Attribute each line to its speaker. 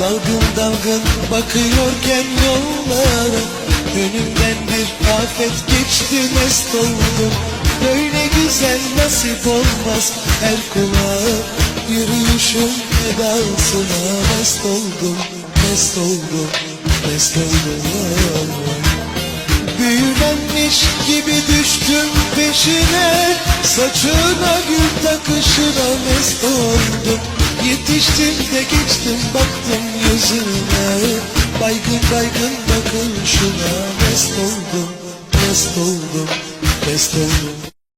Speaker 1: dalgın bakıyorken yollara Önümden bir afet geçti mest oldum. Böyle güzel nasip olmaz her kulağa Yürüyüşün edasına mest oldum Mest oldum, mest oldum. Büyülenmiş gibi düştüm peşine Saçına gül takışına mest oldum Yetiştim de geçtim baktım yüzüne Baygın baygın bakışına mest oldum Mest oldum, mest oldum